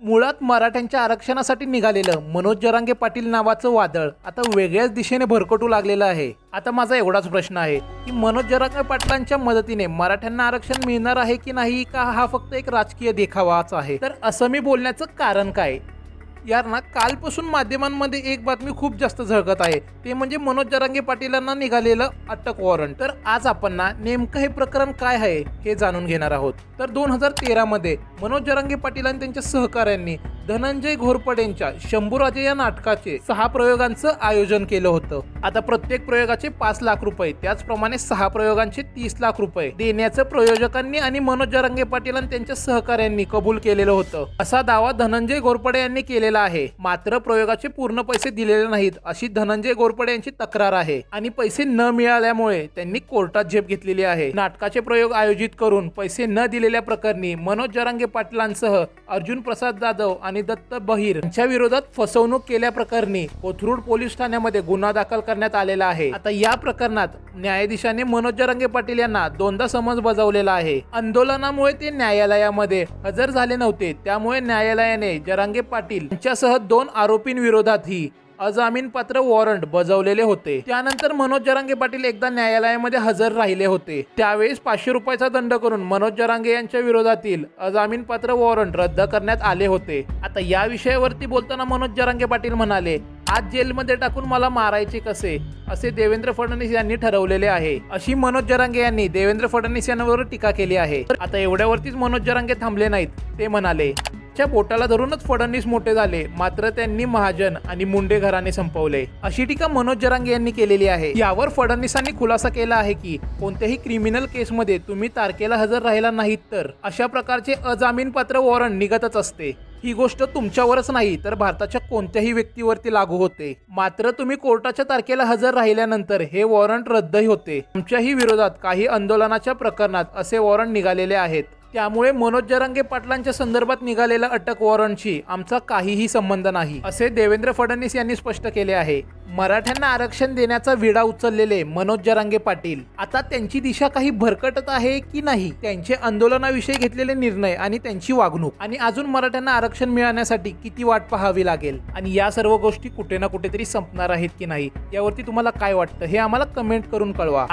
मुळात मराठ्यांच्या आरक्षणासाठी निघालेलं मनोज जरांगे पाटील नावाचं वादळ आता वेगळ्याच दिशेने भरकटू लागलेलं आहे. आता माझा एवढाच प्रश्न आहे की मनोज जरांगे पाटलांच्या मदतीने मराठ्यांना आरक्षण मिळणार आहे की नाही का? हा फक्त एक राजकीय देखावाच आहे. तर असं मी बोलण्याचं कारण काय? यार ना कालपासून माध्यमांमध्ये एक बातमी खूप जास्त झळकत आहे. ते म्हणजे मनोज जरांगे पाटीलांना निघालेलं अटक वॉरंट. तर आज आपण ना नेमकं हे प्रकरण काय आहे हे जाणून घेणार आहोत. तर दोन हजार तेरामध्ये मनोज जरांगे पाटील आणि त्यांच्या सहकाऱ्यांनी धनंजय घोरपडेंच्या शंभूराजे या नाटकाचे सहा प्रयोगांचं आयोजन केलं होतं. आता प्रत्येक प्रयोगाचे पाच लाख रुपये त्याचप्रमाणे सहा प्रयोगांचे तीस लाख रुपये देण्याचं प्रयोजकांनी आणि मनोज जरांगे पाटील आणि त्यांच्या सहकाऱ्यांनी कबूल केलेलं होतं. असा दावा धनंजय घोरपडे यांनी केलेला आहे. मात्र प्रयोगाचे पूर्ण पैसे दिलेले नाहीत अशी धनंजय घोरपडे यांची तक्रार आहे. आणि पैसे न मिळाल्यामुळे त्यांनी कोर्टात झेप घेतलेली आहे. नाटकाचे प्रयोग आयोजित करून पैसे न दिलेल्या प्रकरणी मनोज जरांगे पाटलांसह अर्जुन प्रसाद जाधव आणि दत्त बहिर यांच्या विरोधात फसवणूक केल्याप्रकरणी कोथरूड पोलीस ठाण्यामध्ये गुन्हा दाखल करण्यात आलेला आहे. आता या प्रकरणात न्यायाधीशाने मनोज जरांगे पाटील यांना दोनदा समज बजावलेला आहे. आंदोलनामुळे ते न्यायालयामध्ये हजर झाले नव्हते. त्यामुळे न्यायालयाने जरांगे पाटील यांच्यासह दोन आरोपींविरोधात ही पात्र वॉरंट बजावलेले होते. त्यानंतर मनोज जरांगे पाटील एकदा न्यायालयामध्ये हजर राहिले होते. त्यावेळेस पाचशे रुपयाचा दंड करून मनोज जरांगे यांच्या विरोधातील अजामीन पत्र वॉरंट रद्द करण्यात आले होते. आता या विषयावरती बोलताना मनोज जरांगे पाटील म्हणाले आज जेलमध्ये टाकून मला मारायचे कसे? असे देवेंद्र फडणवीस यांनी ठरवलेले आहे. अशी मनोज जरांगे यांनी देवेंद्र फडणवीस यांवर टीका केली आहे. तर आता एवढ्यावरतीच मनोज जरांगे थांबले नाहीत ते म्हणाले च्या बोटाला धरूनच फडणवीस मोठे झाले. मात्र त्यांनी महाजन आणि मुंडे घराने संपवले. अशी टीका मनोज जरांगे यांनी केलेली आहे. यावर फडणवीसांनी खुलासा केला आहे की कोणत्याही क्रिमिनल केसमध्ये तुम्ही तारखेला हजर राहिला नाहीत तर अशा प्रकारचे अजामीनपात्र वॉरंट निघतच असते. ही गोष्ट तुमच्यावरच नाही तर भारताच्या कोणत्याही व्यक्तीवरती लागू होते. मात्र तुम्ही कोर्टाच्या तारखेला हजर राहिल्यानंतर हे वॉरंट रद्दही होते. आमच्याही विरोधात काही आंदोलनाच्या प्रकरणात असे वॉरंट निघालेले आहेत. त्यामुळे मनोज जरांगे पाटलांच्या संदर्भात निघालेल्या अटक वॉरंटशी आमचा काहीही संबंध नाही असे देवेंद्र फडणवीस यांनी स्पष्ट केले आहे. मराठ्यांना आरक्षण देण्याचा विडा उचललेले मनोज जरांगे पाटील आता त्यांची दिशा काही भरकटत आहे की नाही त्यांचे आंदोलनाविषयी घेतलेले निर्णय आणि त्यांची वागणूक आणि अजून मराठ्यांना आरक्षण मिळवण्यासाठी किती वाट पाहावी लागेल आणि या सर्व गोष्टी कुठे ना कुठेतरी संपणार आहेत की नाही यावरती तुम्हाला काय वाटतं हे आम्हाला कमेंट करून कळवा.